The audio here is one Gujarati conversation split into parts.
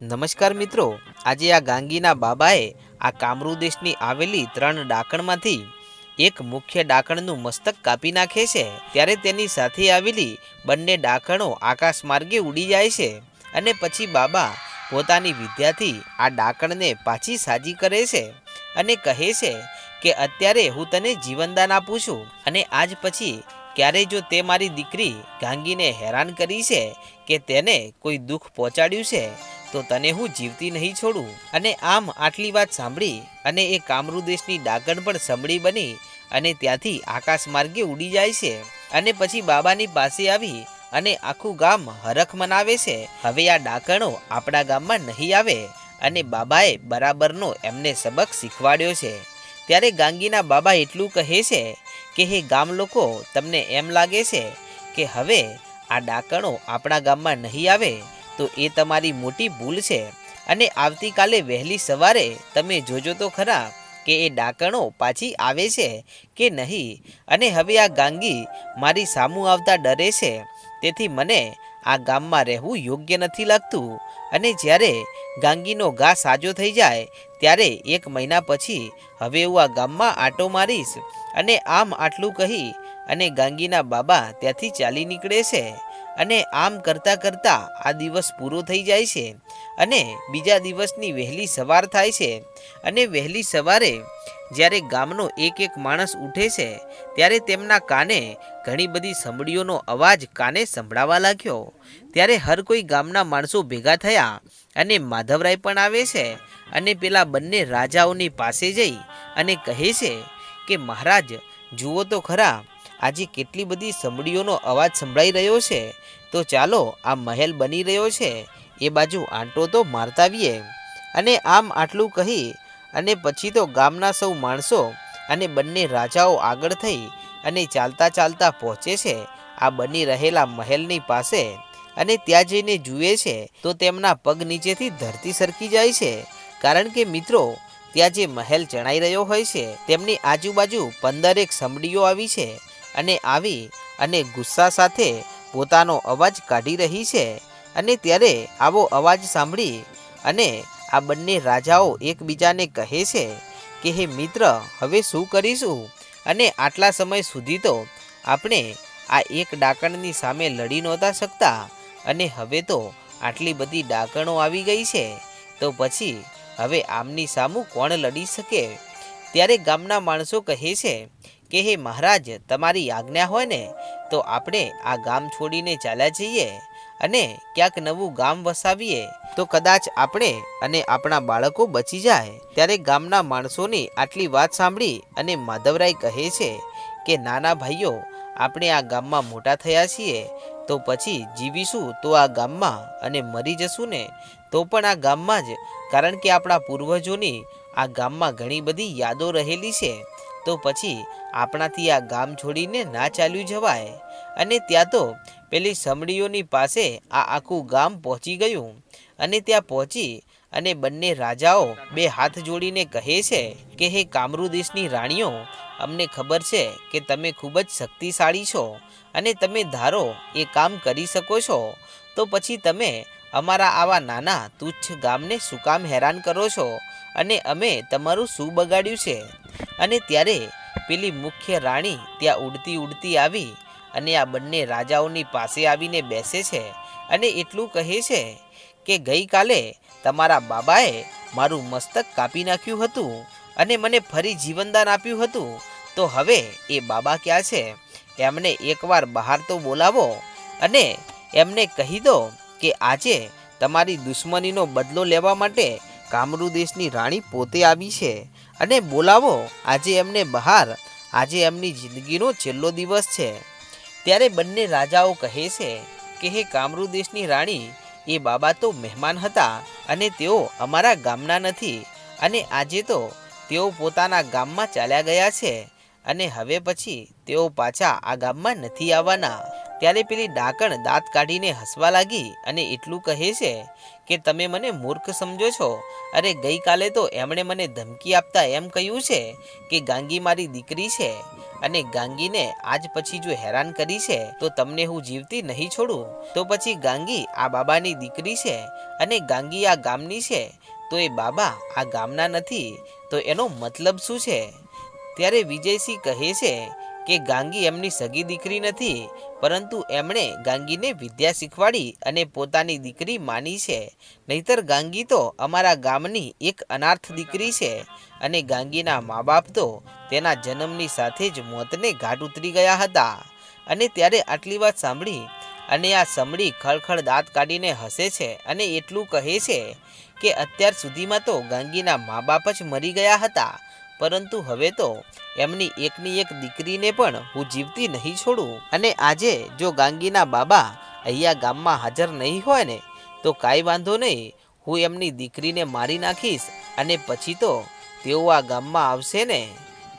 નમસ્કાર મિત્રો, આજે આ ગાંગીના બાબાએ આ કામરૂ દેશની આવેલી ત્રણ ડાકણમાંથી એક મુખ્ય ડાકણનું મસ્તક કાપી નાખે છે. ત્યારે તેની સાથે આવેલી બંને ડાકણો આકાશ માર્ગે ઉડી જાય છે અને પછી બાબા પોતાની વિદ્યાથી આ ડાકણને પાછી સાજી કરે છે અને કહે છે કે, અત્યારે હું તને જીવનદાન આપું છું અને આજ પછી ક્યારે જો તે મારી દીકરી ગાંગીને હેરાન કરી છે કે તેને કોઈ દુઃખ પહોંચાડ્યું છે તો તને હું જીવતી નહીં છોડું. અને આમ આટલી વાત સાંભળી અને એ કામરૂ દેશની ડાકણ પણ સંભળી બની અને ત્યાંથી આકાશ માર્ગે ઉડી જાય છે. અને પછી બાબાની પાસે આવી અને આખું ગામ હરખ મનાવે છે. હવે આ ડાકણો આપણા ગામમાં નહીં આવે અને બાબાએ બરાબરનો એમને સબક શીખવાડ્યો છે. ત્યારે ગાંગીના બાબા એટલું કહે છે કે, હે ગામ લોકો, તમને એમ લાગે છે કે હવે આ ડાકણો આપણા ગામમાં નહીં આવે તો એ તમારી મોટી ભૂલ છે. અને આવતીકાલે વહેલી સવારે તમે જોજો તો ખરા કે એ ડાકણો પાછી આવે છે કે નહીં. અને હવે આ ગાંગી મારી સામું આવતા ડરે છે. તેથી મને આ ગામમાં રહેવું યોગ્ય નથી લાગતું. અને જ્યારે ગાંગીનો ઘા સાજો થઈ જાય, ત્યારે એક મહિના પછી હવે હું આ ગામમાં આટો મારીશ. અને આમ આટલું કહી અને ગાંગીના બાબા ત્યાંથી ચાલી નીકળે છે. અને આમ કરતાં કરતાં આ દિવસ પૂરો થઈ જાય છે અને બીજા દિવસની વહેલી સવાર થાય છે. અને વહેલી સવારે જ્યારે ગામનો એક એક માણસ ઉઠે છે, ત્યારે તેમના કાને ઘણી બધી સંભળીઓનો અવાજ કાને સંભળાવા લાગ્યો. ત્યારે હર કોઈ ગામના માણસો ભેગા થયા અને માધવરાય પણ આવે છે અને પેલા બંને રાજાઓની પાસે જઈ અને કહે છે કે, મહારાજ, જુઓ તો ખરા, આજે કેટલી બધી સંભળીઓનો અવાજ સંભળાઈ રહ્યો છે તો ચાલો, આ મહેલ બની રહ્યો છે. એ બાજુ આંટો તો મારતા આવીએ અને આમ આટલું કહી, અને પછી તો ગામના સૌ માણસો અને બંને રાજાઓ આગળ થઈ અને ચાલતા ચાલતા પહોંચે છે. આ બની રહેલા મહેલની પાસે. અને ત્યાં જઈને જુએ છે તો તેમના પગ નીચેથી ધરતી સરકી જાય છે. કારણ કે મિત્રો, ત્યાં જે મહેલ ચણાઈ રહ્યો હોય છે, તેમની આજુબાજુ પંદરેક સમડીઓ આવી છે. અને આવી અને ગુસ્સા સાથે પોતાનો અવાજ કાઢી રહી છે અને ત્યારે આવો અવાજ સાંભળી અને આ બંને રાજાઓ એકબીજાને કહે છે કે, હે મિત્ર, હવે શું કરીશું? અને આટલા સમય સુધી તો આપણે આ એક ડાકણની સામે લડી નહોતા શકતા અને હવે તો આટલી બધી ડાકણો આવી ગઈ છે. તો પછી હવે આમની સામું કોણ લડી શકે? ત્યારે ગામના માણસો કહે છે કે હે મહારાજ, તમારી આજ્ઞા હોય ને, તો આપણે આ ગામ છોડીને ચાલ્યા જઈએ અને ક્યાંક નવું ગામ વસાવીએ. તો કદાચ આપણે અને આપણા બાળકો બચી જાય. ત્યારે ગામના માણસોની આટલી વાત સાંભળી અને માધવરાય કહે છે કે, નાના ભાઈઓ, આપણે આ ગામમાં મોટા થયા છીએ. તો પછી જીવીશું તો આ ગામમાં અને મરી જશું ને. તો પણ આ ગામમાં જ. કારણ કે આપણા પૂર્વજોની આ ગામમાં ઘણી બધી યાદો રહેલી છે. તો પછી આપણાથી આ ગામ છોડીને ના ચાલ્યું જવાય. અને ત્યાં તો પેલી સમડીઓની પાસે આ આખું ગામ પહોંચી ગયું. અને ત્યાં પહોંચી અને બંને રાજાઓ બે હાથ જોડીને કહે છે કે, હે કામરૂ દેશની રાણીઓ, અમને ખબર છે કે તમે ખૂબ જ શક્તિશાળી છો અને તમે ધારો એ કામ કરી શકો છો. તો પછી તમે અમારા આવા નાના તુચ્છ ગામને શું કામ હેરાન કરો છો? અને અમે તમારું શું બગાડ્યું છે? અને ત્યારે પેલી મુખ્ય રાણી ત્યાં ઉડતી ઉડતી આવી અને આ બંને રાજાઓની પાસે આવીને બેસે છે અને એટલું કહે છે કે ગઈકાલે તમારા બાબાએ મારું મસ્તક કાપી નાખ્યું હતું અને મને ફરી જીવનદાન આપ્યું હતું. તો હવે એ બાબા ક્યાં છે? એમને એકવાર બહાર તો બોલાવો અને એમને કહી દો કે આજે તમારી દુશ્મનીનો બદલો લેવા માટે કામરૂ દેશની રાણી પોતે આવી છે. અને બોલાવો, આજે એમને બહાર, આજે એમની જિંદગીનો છેલ્લો દિવસ છે. ત્યારે બંને રાજાઓ કહે છે કે, હે કામરૂ દેશની રાણી, એ બાબા તો મહેમાન હતા અને તેઓ અમારા ગામના નથી. અને આજે તો તેઓ પોતાના ગામમાં ચાલ્યા ગયા છે. અને હવે પછી તેઓ પાછા આ ગામમાં નથી આવવાના. ત્યારે પેલી ડાકણ દાંત કાઢીને હસવા લાગી અને એટલું કહે છે કે, તમે મને મૂર્ખ સમજો છો. અરે, ગઈકાલે તો એમણે મને ધમકી આપતા એમ કહ્યું છે કે, ગાંગી મારી દીકરી છે અને ગાંગીને આજ પછી જો હેરાન કરી છે, તો તમને હું જીવતી નહીં છોડું. તો પછી ગાંગી આ બાબાની દીકરી છે અને ગાંગી આ ગામની છે. તો એ બાબા આ ગામના નથી. તો એનો મતલબ શું છે? ત્યારે વિજયસિંહ કહે છે કે ગાંગી એમની સગી દીકરી નથી, પરંતુ એમણે ગાંગીને વિદ્યા શીખવાડી અને પોતાની દીકરી માની છે. નહીતર ગાંગી તો અમારા ગામની એક અનાર્થ દીકરી છે અને ગાંગીના મા બાપ તો તેના જન્મની સાથે જ મોતને ઘાટ ઉતરી ગયા હતા. અને ત્યારે આટલી વાત સાંભળી અને આ સમડી ખળખળ દાંત કાઢીને હસે છે અને એટલું કહે છે કે અત્યાર સુધીમાં તો ગાંગીના મા બાપ જ મરી ગયા હતા. પરંતુ હવે તો એમની એકની એક દીકરીને પણ હું જીવતી નહીં છોડું. અને આજે જો ગાંગીના બાબા અહીંયા ગામમાં હાજર નહીં હોય ને, તો કાંઈ વાંધો નહીં, હું એમની દીકરીને મારી નાખીશ અને પછી તો તેઓ આ ગામમાં આવશે ને.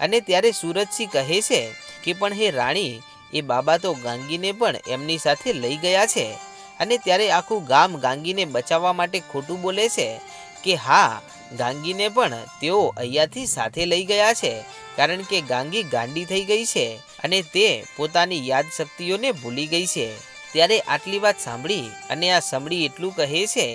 અને ત્યારે સુરજસિંહ કહે છે કે, પણ હે રાણી, એ બાબા તો ગાંગીને પણ એમની સાથે લઈ ગયા છે. અને ત્યારે આખું ગામ ગાંગીને બચાવવા માટે ખોટું બોલે છે કે, હા ગાંગીને પણ તેઓ અહીંયાથી સાથે લઈ ગયા છે, કારણ કે ગાંગી ગાંડી થઈ ગઈ છે અને તે પોતાની યાદ શક્તિઓને ભૂલી ગઈ છે. ત્યારે આટલી વાત સાંભળી અને આ સમડી એટલું કહે છે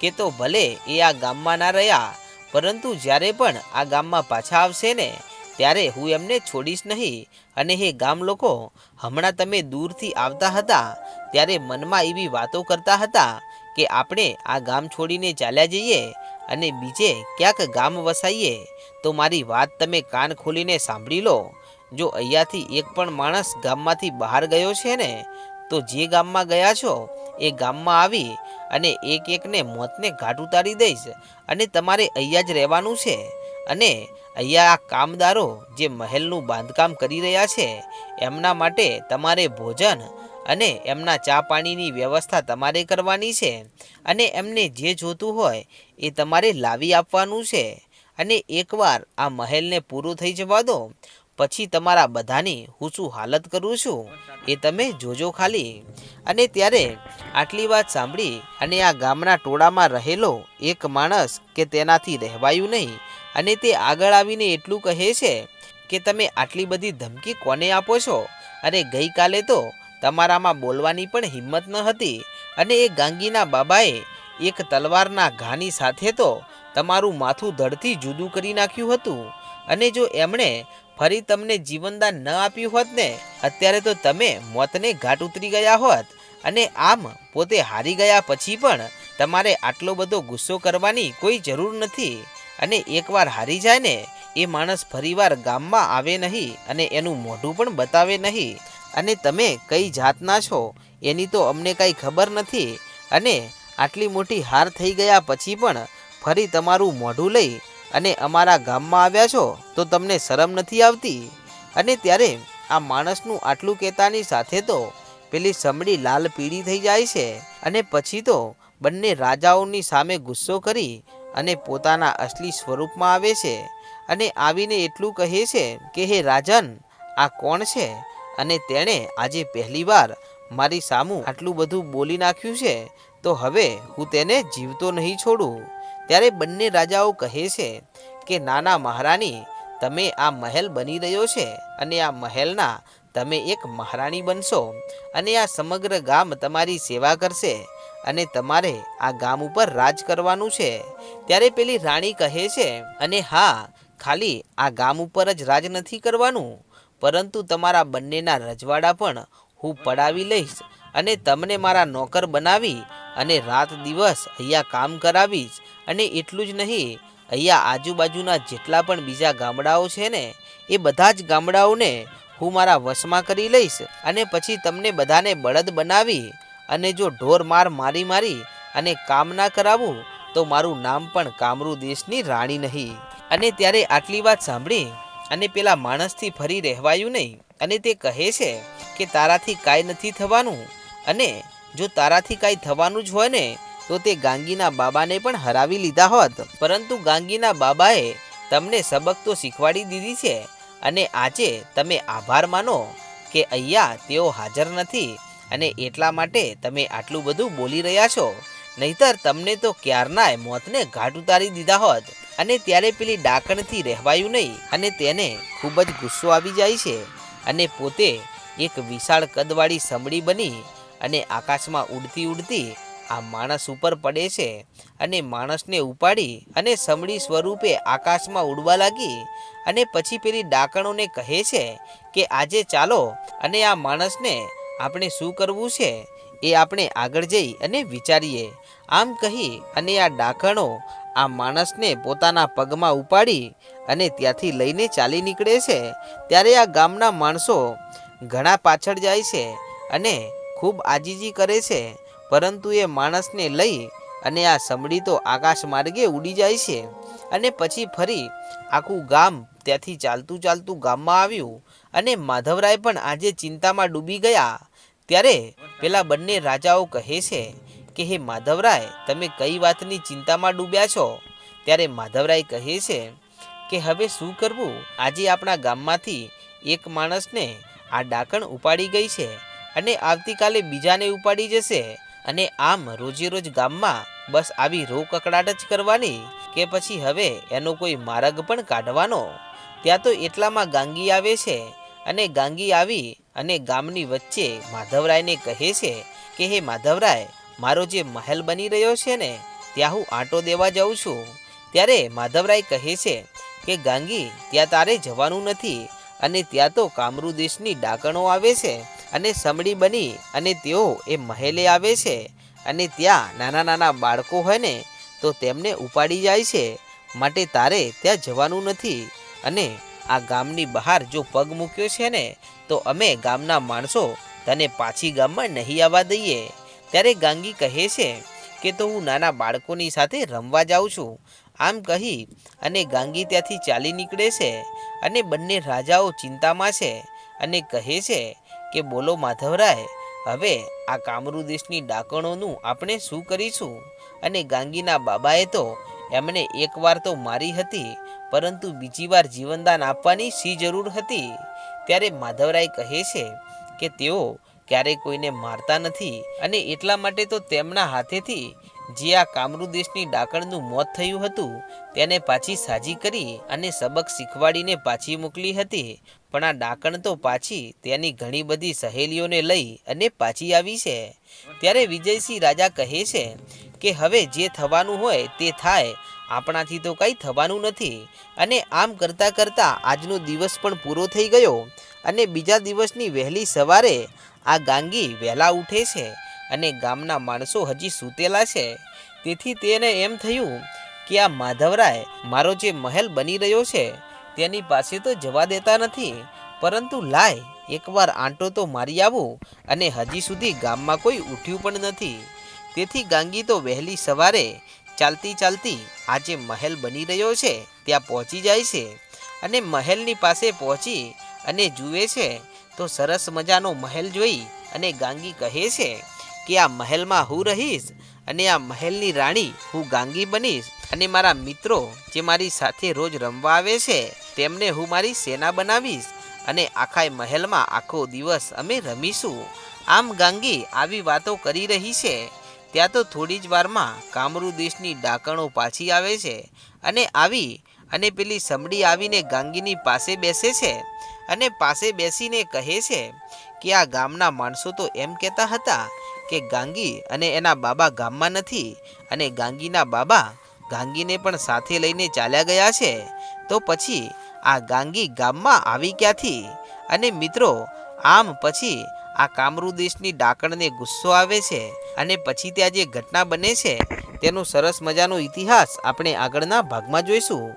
કે તો ભલે એ આ ગામમાં ના રહ્યા, પરંતુ જ્યારે પણ આ ગામમાં પાછા આવશે ને, ત્યારે હું એમને છોડીશ નહીં. અને હે ગામ લોકો, હમણાં તમે દૂરથી આવતા હતા, ત્યારે મનમાં એવી વાતો કરતા હતા કે આપણે આ ગામ છોડીને ચાલ્યા જઈએ અને બીજે ક્યાંક ગામ વસાઈએ, તો મારી વાત તમે કાન ખોલીને સાંભળી લો. જો અહીંયાથી એક પણ માણસ ગામમાંથી બહાર ગયો છે ને, તો જે ગામમાં ગયા છો, એ ગામમાં આવી અને એક એકને મોતને ઘાટ ઉતારી દઈશ અને તમારે અહીંયા જ રહેવાનું છે. અને અહીંયા આ કામદારો જે મહેલનું બાંધકામ કરી રહ્યા છે, એમના માટે તમારે ભોજન અને એમના ચા પાણીની વ્યવસ્થા તમારે કરવાની છે. અને એમને જે જોતું હોય એ તમારે લાવી આપવાનું છે. અને એકવાર આ મહેલને પૂરું થઈ જવા દો, પછી તમારા બધાની હું શું હાલત કરું છું એ તમે જોજો ખાલી. અને ત્યારે આટલી વાત સાંભળી અને આ ગામના ટોળામાં રહેલો એક માણસ કે તેનાથી રહેવાયું નહીં અને તે આગળ આવીને એટલું કહે છે કે તમે આટલી બધી ધમકી કોને આપો છો? અરે ગઈકાલે તો તમારામાં બોલવાની પણ હિંમત ન હતી અને એ ગાંગીના બાબાએ એક તલવારના ઘાની સાથે તો તમારું માથું ધડથી જુદું કરી નાખ્યું હતું. અને જો એમણે ફરી તમને જીવનદાન ન આપ્યું હોત ને, અત્યારે તો તમે મોતને ઘાટ ઉતરી ગયા હોત અને આમ પોતે હારી ગયા પછી પણ તમારે આટલો બધો ગુસ્સો કરવાની કોઈ જરૂર નથી. અને એકવાર હારી જાય ને, એ માણસ ફરીવાર ગામમાં આવે નહીં અને એનું મોઢું પણ બતાવે નહીં. અને તમે કઈ જાતના છો એની તો અમને કાંઈ ખબર નથી. અને આટલી મોટી હાર થઈ ગયા પછી પણ ફરી તમારું મોઢું લઈ અને અમારા ગામમાં આવ્યા છો તો તમને શરમ નથી આવતી? અને ત્યારે આ માણસનું આટલું કહેતાની સાથે તો પેલી સમડી લાલ પીળી થઈ જાય છે અને પછી તો બંને રાજાઓની સામે ગુસ્સો કરી અને પોતાના અસલી સ્વરૂપમાં આવે છે. અને આવીને એટલું કહે છે કે, હે રાજન, આ કોણ છે? અને તેણે આજે પહેલીવાર મારી સામું આટલું બધું બોલી નાખ્યું છે, તો હવે હું તેને જીવતો નહીં છોડું. ત્યારે બંને રાજાઓ કહે છે કે, નાના મહારાણી, તમે આ મહેલ બની રહ્યો છે અને આ મહેલના તમે એક મહારાણી બનશો અને આ સમગ્ર ગામ તમારી સેવા કરશે અને તમારે આ ગામ ઉપર રાજ કરવાનું છે. ત્યારે પેલી રાણી કહે છે, અને હા, ખાલી આ ગામ ઉપર જ રાજ નથી કરવાનું. પરંતુ તમારા બંનેના રજવાડા પણ હું પડાવી લઈશ અને તમને મારા નોકર બનાવી અને રાત દિવસ અહીંયા કામ કરાવીશ. અને એટલું જ નહીં, અહીંયા આજુબાજુના જેટલા પણ બીજા ગામડાઓ છે ને, એ બધા જ ગામડાઓને હું મારા વશમાં કરી લઈશ અને પછી તમને બધાને બળદ બનાવી અને જો ઢોર માર મારી મારી અને કામ ના કરાવું, તો મારું નામ પણ કામરૂ દેશની રાણી નહીં. અને ત્યારે આટલી વાત સાંભળી અને પેલા માણસથી ફરી રહેવાયું નહીં. અને તે કહે છે કે તારાથી કાંઈ નથી થવાનું. અને જો તારાથી કાંઈ થવાનું જ હોય ને, તો તે ગાંગીના બાબાને પણ હરાવી લીધા હોત. પરંતુ ગાંગીના બાબાએ તમને સબક તો શીખવાડી દીધી છે. અને આજે તમે આભાર માનો કે અહીંયા તેઓ હાજર નથી. અને એટલા માટે તમે આટલું બધું બોલી રહ્યા છો. નહીતર તમને તો ક્યારનાય મોતને ઘાટ ઉતારી દીધા હોત. અને ત્યારે પેલી ડાકણથી રહેવાયું નહીં અને તેને ખૂબ જ ગુસ્સો આવી જાય છે અને પોતે એક વિશાળ કદવાળી સમડી બની અને આકાશમાં ઉડતી ઉડતી આ માણસ ઉપર પડે છે અને માણસને ઉપાડી અને સમડી સ્વરૂપે આકાશમાં ઉડવા લાગી અને પછી પેલી ડાકણોને કહે છે કે આજે ચાલો અને આ માણસને આપણે શું કરવું છે એ આપણે આગળ જઈ અને વિચારીએ. આમ કહી અને આ ડાકણો આ માણસને પોતાના પગમાં ઉપાડી અને ત્યાંથી લઈને ચાલી નીકળે છે, ત્યારે આ ગામના માણસો ઘણા પાછળ જાય છે અને ખૂબ આજીજી કરે છે. પરંતુ એ માણસને લઈ અને આ સમડી તો આકાશ માર્ગે ઉડી જાય છે અને પછી ફરી આખું ગામ ત્યાંથી ચાલતું ચાલતું ગામમાં આવ્યું અને માધવરાય પણ આજે ચિંતામાં ડૂબી ગયા. ત્યારે પેલા બંને રાજાઓ કહે છે કે, હે માધવરાય, તમે કઈ વાતની ચિંતામાં ડૂબ્યા છો? ત્યારે માધવરાય કહે છે કે, હવે શું કરવું? આજે આપણા ગામમાંથી એક માણસને આ ડાકણ ઉપાડી ગઈ છે અને આવતીકાલે બીજાને ઉપાડી જશે અને આમ રોજે રોજ ગામમાં બસ આવી રો કકડાટ જ કરવાની કે પછી હવે એનો કોઈ માર્ગ પણ કાઢવાનો? ત્યાં તો એટલામાં ગાંગી આવે છે અને ગાંગી આવી અને ગામની વચ્ચે માધવરાયને કહે છે કે, હે માધવરાય મારો જે મહેલ બની રહ્યો છે ને, ત્યાં હું આંટો દેવા જાઉં છું. ત્યારે માધવરાય કહે છે કે, ગાંગી, ત્યાં તારે જવાનું નથી અને ત્યાં તો કામરૂ દેશની ડાકણો આવે છે અને સમડી બની અને તેઓ એ મહેલે આવે છે અને ત્યાં નાના નાના બાળકો હોય ને, તો તેમને ઉપાડી જાય છે. માટે તારે ત્યાં જવાનું નથી અને આ ગામની બહાર જો પગ મૂક્યો છે ને, તો અમે ગામના માણસો તને પાછી ગામમાં નહીં આવવા દઈએ. ત્યારે ગાંગી કહે છે કે તો હું નાના બાળકોની સાથે રમવા જાઉં છું. આમ કહી અને ગાંગી ત્યાંથી ચાલી નીકળે છે અને બંને રાજાઓ ચિંતામાં છે અને કહે છે કે બોલો માધવરાય, હવે આ કામરૂ દેશની ડાકણોનું આપણે શું કરીશું? અને ગાંગીના બાબાએ તો એમને એકવાર તો મારી હતી, પરંતુ બીજી વાર જીવનદાન આપવાની શી જરૂર હતી? ત્યારે માધવરાય કહે છે કે તેઓ ક્યારેય કોઈને મારતા નથી અને એટલા માટે તો તેમના હાથેથી જે આ કામરૂ દેશની ડાકણનું મોત થયું હતું, તેને પાછી સાજી કરી અને સબક શીખવાડીને પાછી મોકલી હતી. પણ આ ડાકણ તો પાછી તેની ઘણી બધી સહેલીઓને લઈ અને પાછી આવી છે. ત્યારે વિજયસિંહ રાજા કહે છે કે, હવે જે થવાનું હોય તે થાય. આપણાથી તો કંઈ થવાનું નથી. અને આમ કરતાં કરતાં આજનો દિવસ પણ પૂરો થઈ ગયો અને બીજા દિવસની વહેલી સવારે આ ગાંગી વહેલા ઉઠે છે અને ગામના માણસો હજી સૂતેલા છે. તેથી તેને એમ થયું કે આ માધવરાય મારો જે મહેલ બની રહ્યો છે, તેની પાસે તો જવા દેતા નથી, પરંતુ લાય, એકવાર આંટો તો મારી આવું અને હજી સુધી ગામમાં કોઈ ઉઠ્યું પણ નથી. તેથી ગાંગી તો વહેલી સવારે ચાલતી ચાલતી આ જે મહેલ બની રહ્યો છે, ત્યાં પહોંચી જાય છે અને મહેલની પાસે પહોંચી અને જુએ છે તો સરસ મજાનો મહેલ જોઈ અને ગાંગી કહે છે કે આ મહેલમાં હું રહીશ અને આ મહેલની રાણી હું ગાંગી બનીશ અને મારા મિત્રો જે મારી સાથે રોજ રમવા આવે છે તેમને હું મારી સેના બનાવીશ અને આખા મહેલમાં આખો દિવસ અમે રમીશું. આમ ગાંગી આવી વાતો કરી રહી છે. ત્યાં તો થોડી જ વારમાં કામરૂ દેશની ડાકણો પાછી આવે છે અને આવી અને પેલી સમડી આવીને ગાંગીની પાસે બેસે છે. અને પાસે બેસીને કહે છે કે આ ગામના માણસો તો એમ કહેતા હતા કે ગાંગી અને એના બાબા ગામમાં નથી અને ગાંગીના બાબા ગાંગીને પણ સાથે લઈને ચાલ્યા ગયા છે. તો પછી આ ગાંગી ગામમાં આવી ક્યાંથી? અને મિત્રો, આમ પછી આ કામરૂ દેશની ડાકણને ગુસ્સો આવે છે અને પછી ત્યાં જે ઘટના બને છે, તેનો સરસ મજાનો ઇતિહાસ આપણે આગળના ભાગમાં જોઈશું.